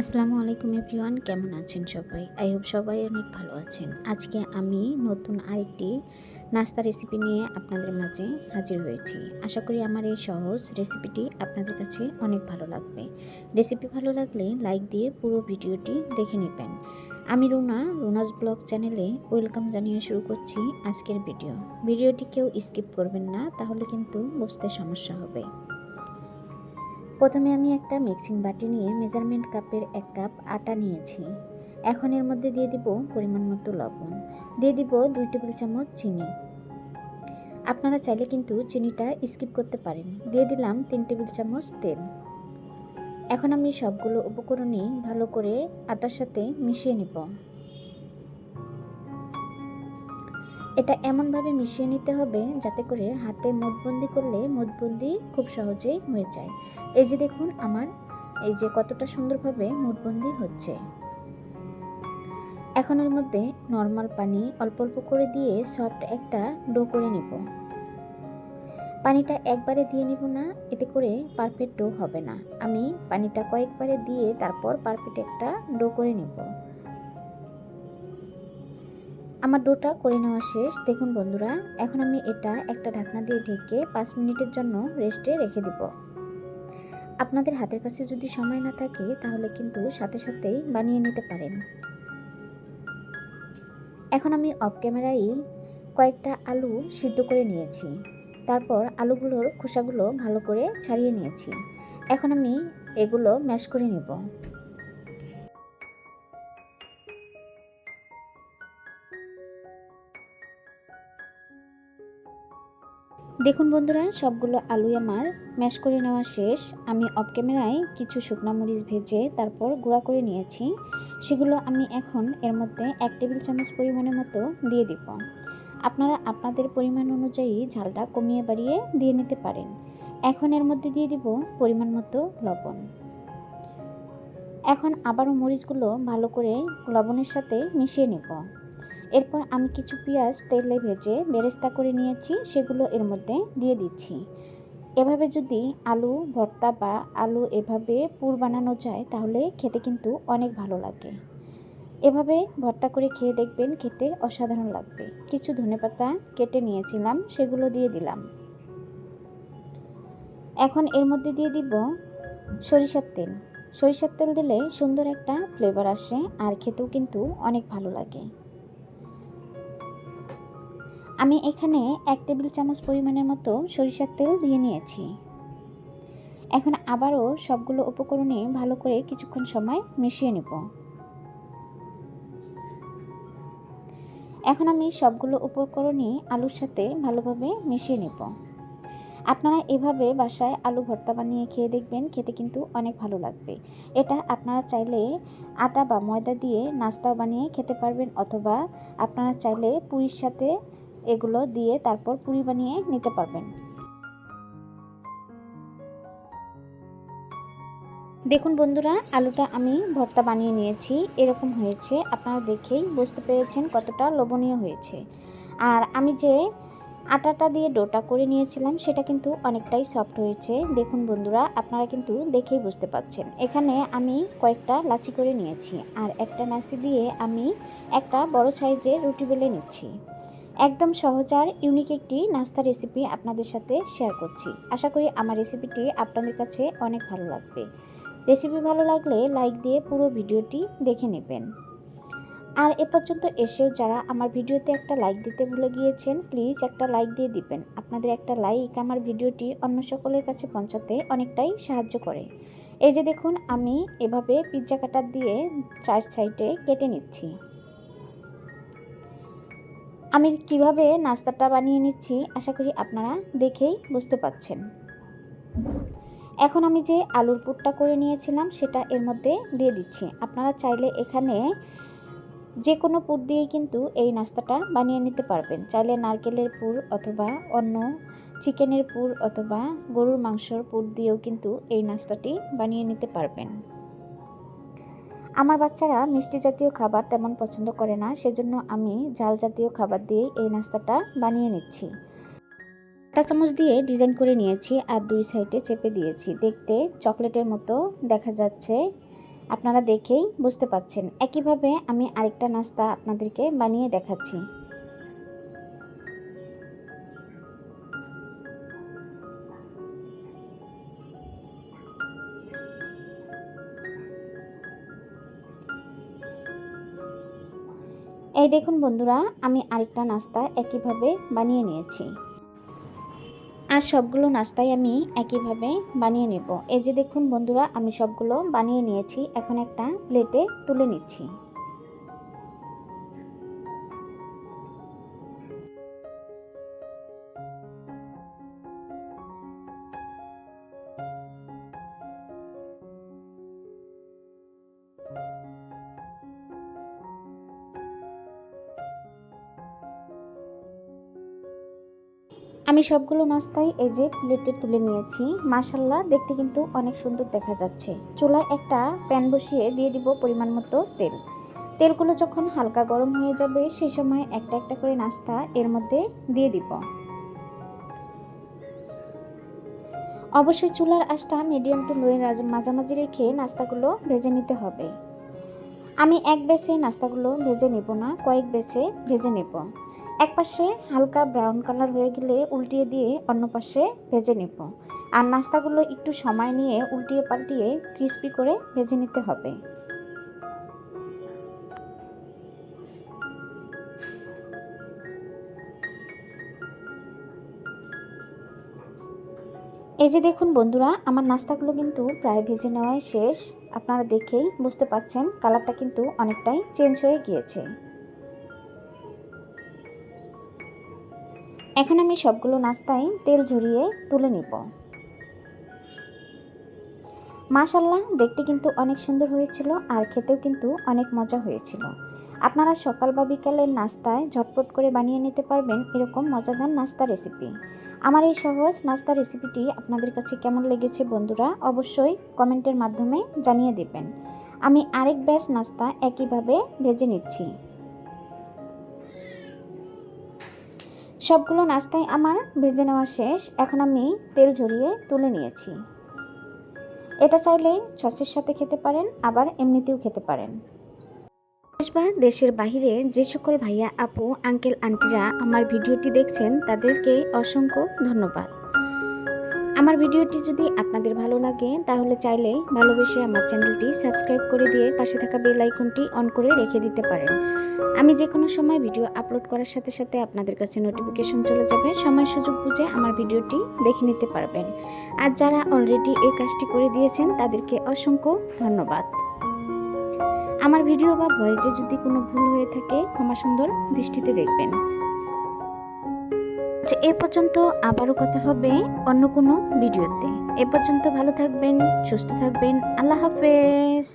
আসসালামু আলাইকুম এভরিওয়ান, কেমন আছেন সবাই? আই হোপ সবাই অনেক ভালো আছেন। আজকে আমি নতুন আরেকটি নাস্তা রেসিপি নিয়ে আপনাদের মাঝে হাজির হয়েছি। আশা করি আমার এই সহজ রেসিপিটি আপনাদের কাছে অনেক ভালো লাগবে। রেসিপি ভালো লাগলে লাইক দিয়ে পুরো ভিডিওটি দেখে নেবেন। আমি রুনা, রুনাস ব্লগ চ্যানেলে ওয়েলকাম জানিয়ে শুরু করছি আজকের ভিডিও। ভিডিওটি কেউ স্কিপ করবেন না, তাহলে কিন্তু বুঝতে সমস্যা হবে। প্রথমে আমি একটা মিক্সিং বাটি নিয়ে মেজারমেন্ট কাপের এক কাপ আটা নিয়েছি। এখন এর মধ্যে দিয়ে দিব পরিমাণ মতো লবণ। দিয়ে দিব দুই টেবিল চামচ চিনি। আপনারা চাইলে কিন্তু চিনিটা স্কিপ করতে পারেন। দিয়ে দিলাম তিন টেবিল চামচ তেল। এখন আমি সবগুলো উপকরণই ভালো করে আটার সাথে মিশিয়ে নিব। এটা এমনভাবে মিশিয়ে নিতে হবে যাতে করে হাতে মুঠবন্দি করলে মুঠবন্দি খুব সহজেই হয়ে যায়। এই যে দেখুন আমার, এই যে কতটা সুন্দরভাবে মুঠবন্দি হচ্ছে। এখন এর মধ্যে নর্মাল পানি অল্প অল্প করে দিয়ে সফট একটা ডো করে নিব। পানিটা একবারে দিয়ে নিব না, এতে করে পারফেক্ট ডো হবে না। আমি পানিটা কয়েকবারে দিয়ে তারপর পারফেক্ট একটা ডো করে নিব। আমার ডোটা করে নেওয়া শেষ। দেখুন বন্ধুরা, এখন আমি এটা একটা ঢাকনা দিয়ে ঢেকে পাঁচ মিনিটের জন্য রেস্টে রেখে দিব। আপনাদের হাতের কাছে যদি সময় না থাকে, তাহলে কিন্তু সাথে সাথেই বানিয়ে নিতে পারেন। এখন আমি অফ ক্যামেরায় কয়েকটা আলু সিদ্ধ করে নিয়েছি। তারপর আলুগুলোর খোসাগুলো ভালো করে ছাড়িয়ে নিয়েছি। এখন আমি এগুলো ম্যাশ করে নেব। দেখুন বন্ধুরা, সবগুলো আলুই আমার ম্যাশ করে নেওয়া শেষ। আমি অফ ক্যামেরায় কিছু শুকনা মরিচ ভেজে তারপর গুঁড়া করে নিয়েছি। সেগুলো আমি এখন এর মধ্যে এক টেবিল চামচ পরিমাণের মতো দিয়ে দিব। আপনারা আপনাদের পরিমাণ অনুযায়ী ঝালটা কমিয়ে বাড়িয়ে দিয়ে নিতে পারেন। এখন এর মধ্যে দিয়ে দিব পরিমাণ মতো লবণ। এখন আবারও মরিচগুলো ভালো করে লবণের সাথে মিশিয়ে নেব। এরপর আমি কিছু পেঁয়াজ, তেলে ভেজে বেরেস্তা করে নিয়েছি, সেগুলো এর মধ্যে দিয়ে দিচ্ছি। এভাবে যদি আলু, ভর্তা বা আলু এভাবে পুর বানানো যায়, তাহলে খেতে কিন্তু অনেক ভালো লাগে। এভাবে ভর্তা করে খেয়ে দেখবেন খেতে অসাধারণ লাগবে। কিছু ধনেপাতা কেটে নিয়েছিলাম, সেগুলো দিয়ে দিলাম। এখন এর মধ্যে দিয়ে দিব সরিষার তেল। সরিষার তেল দিলে সুন্দর একটা ফ্লেভার আসে, আর খেতেও কিন্তু অনেক ভালো লাগে। আমি এখানে এক টেবিল চামচ পরিমাণের মতো সরিষার তেল দিয়ে নিয়েছি। এখন আবারও সবগুলো উপকরণে ভালো করে কিছুক্ষণ সময় মিশিয়ে নেব। এখন আমি সবগুলো উপকরণই আলুর সাথে ভালোভাবে মিশিয়ে নেব। আপনারা এভাবে বাসায় আলু ভর্তা বানিয়ে খেয়ে দেখবেন, খেতে কিন্তু অনেক ভালো লাগবে। এটা আপনারা চাইলে আটা বা ময়দা দিয়ে নাস্তাও বানিয়ে খেতে পারবেন অথবা আপনারা চাইলে পুরীর সাথে এগুলো দিয়ে তারপর পুরি বানিয়ে নিতে পারবেন। দেখুন বন্ধুরা, আলুটা আমি ভর্তা বানিয়ে নিয়েছি। এরকম হয়েছে, আপনারা দেখেই বুঝতে পেরেছেন কতটা লোভনীয় হয়েছে। আর আমি যে আটাটা দিয়ে ডোটা করে নিয়েছিলাম, সেটা কিন্তু অনেকটাই সফট হয়েছে। দেখুন বন্ধুরা, আপনারা কিন্তু দেখেই বুঝতে পাচ্ছেন। এখানে আমি কয়েকটা লাচি করে নিয়েছি, আর একটা নাচি দিয়ে আমি একটা বড় সাইজের রুটি বেলে নিচ্ছি। একদম সহজ আর ইউনিক একটি নাস্তা রেসিপি আপনাদের সাথে শেয়ার করছি। আশা করি আমার রেসিপিটি আপনাদের কাছে অনেক ভালো লাগবে। রেসিপি ভালো লাগলে লাইক দিয়ে পুরো ভিডিওটি দেখে নেবেন। আর এ পর্যন্ত এসেও যারা আমার ভিডিওতে একটা লাইক দিতে ভুলে গিয়েছেন প্লিজ একটা লাইক দিয়ে দিবেন। আপনাদের একটা লাইক আমার ভিডিওটি অন্য সকলের কাছে পৌঁছাতে অনেকটাই সাহায্য করে। এই যে দেখুন, আমি এভাবে পিৎজা কাটার দিয়ে চার সাইডে কেটে নিচ্ছি। আমি কীভাবে নাস্তাটা বানিয়ে নিচ্ছি আশা করি আপনারা দেখেই বুঝতে পাচ্ছেন। এখন আমি যে আলুর পুরটা করে নিয়েছিলাম সেটা এর মধ্যে দিয়ে দিচ্ছি। আপনারা চাইলে এখানে যে কোনো পুর দিয়েই কিন্তু এই নাস্তাটা বানিয়ে নিতে পারবেন। চাইলে নারকেলের পুর অথবা অন্য চিকেনের পুর অথবা গরুর মাংসর পুর দিয়েও কিন্তু এই নাস্তাটি বানিয়ে নিতে পারবেন। আমার বাচ্চারা মিষ্টি জাতীয় খাবার তেমন পছন্দ করে না, সেজন্য আমি ঝাল জাতীয় খাবার দিয়ে এই নাস্তাটা বানিয়ে নিচ্ছি। একটা চামচ দিয়ে ডিজাইন করে নিয়েছি আর দুই সাইডে চেপে দিয়েছি। দেখতে চকলেটের মতো দেখা যাচ্ছে। আপনারা দেখেই বুঝতে পাচ্ছেন একইভাবে আমি আরেকটা নাস্তা আপনাদেরকে বানিয়ে দেখাচ্ছি। এই দেখুন বন্ধুরা, আমি আরেকটা নাস্তা একইভাবে বানিয়ে নিয়েছি। আর সবগুলো নাস্তাই আমি একইভাবে বানিয়ে নেব। এই যে দেখুন বন্ধুরা, আমি সবগুলো বানিয়ে নিয়েছি। এখন একটা প্লেটে তুলে নিচ্ছি। আমি সবগুলো নাস্তাই এই যে প্লেটে তুলে নিয়েছি। মাসাল্লাহ দেখতে কিন্তু অনেক সুন্দর দেখা যাচ্ছে। চুলায় একটা প্যান বসিয়ে দিয়ে দিব পরিমাণ মতো তেল। তেলগুলো যখন হালকা গরম হয়ে যাবে সেই সময় একটা একটা করে নাস্তা এর মধ্যে দিয়ে দিব। অবশ্যই চুলার আঁচটা মিডিয়াম টু লোয়ের মাঝামাঝি রেখে নাস্তাগুলো ভেজে নিতে হবে। আমি এক বেছে নাস্তাগুলো ভেজে নেব না, কয়েক বেছে ভেজে নেব। এক পাশে হালকা ব্রাউন কালার হয়ে গেলে উল্টিয়ে দিয়ে অন্য পাশে ভেজে নেব। আর নাস্তাগুলো একটু সময় নিয়ে উল্টিয়ে পাল্টিয়ে ক্রিস্পি করে ভেজে নিতে হবে। এই যে দেখুন বন্ধুরা, আমার নাস্তাগুলো কিন্তু প্রায় ভেজে নেওয়াই শেষ। আপনারা দেখেই বুঝতে পারছেন কালারটা কিন্তু অনেকটাই চেঞ্জ হয়ে গিয়েছে। এখন আমি সবগুলো নাস্তায় তেল ঝরিয়ে তুলে নিব। মাশাল্লাহ দেখতে কিন্তু অনেক সুন্দর হয়েছিল আর খেতেও কিন্তু অনেক মজা হয়েছিল। আপনারা সকাল বা বিকালের নাস্তায় ঝটপট করে বানিয়ে নিতে পারবেন এরকম মজাদার নাস্তা রেসিপি। আমার এই সহজ নাস্তা রেসিপিটি আপনাদের কাছে কেমন লেগেছে বন্ধুরা, অবশ্যই কমেন্টের মাধ্যমে জানিয়ে দেবেন। আমি আরেক ব্যাস নাস্তা একইভাবে ভেজে নিচ্ছি। সবগুলো নাস্তাই আমার ভেজে নেওয়া শেষ, এখন আমি তেল ঝরিয়ে তুলে নিয়েছি। এটা চাইলেই সসের সাথে খেতে পারেন, আবার এমনিতেও খেতে পারেন। বা দেশের বাহিরে যে সকল ভাইয়া, আপু, আঙ্কেল, আন্টিরা আমার ভিডিওটি দেখছেন, তাদেরকে অসংখ্য ধন্যবাদ। আমার ভিডিওটি যদি আপনাদের ভালো লাগে, তাহলে চাইলে ভালোবেসে আমার চ্যানেলটি সাবস্ক্রাইব করে দিয়ে পাশে থাকা বেল আইকনটি অন করে রেখে দিতে পারেন। আমি যে কোনো সময় ভিডিও আপলোড করার সাথে সাথে আপনাদের কাছে নোটিফিকেশন চলে যাবে। সময় সুযোগ বুঝে আমার ভিডিওটি দেখে নিতে পারবেন। আর যারা অলরেডি এই কাজটি করে দিয়েছেন, তাদেরকে অসংখ্য ধন্যবাদ। আমার ভিডিও বা ভয়েসে যদি কোনো ভুল হয়ে থাকে, ক্ষমা সুন্দর দৃষ্টিতে দেখবেন। আচ্ছা এ পর্যন্ত আবারও কথা হবে অন্য কোনো ভিডিওতে। এ পর্যন্ত ভালো থাকবেন, সুস্থ থাকবেন। আল্লাহ হাফেজ।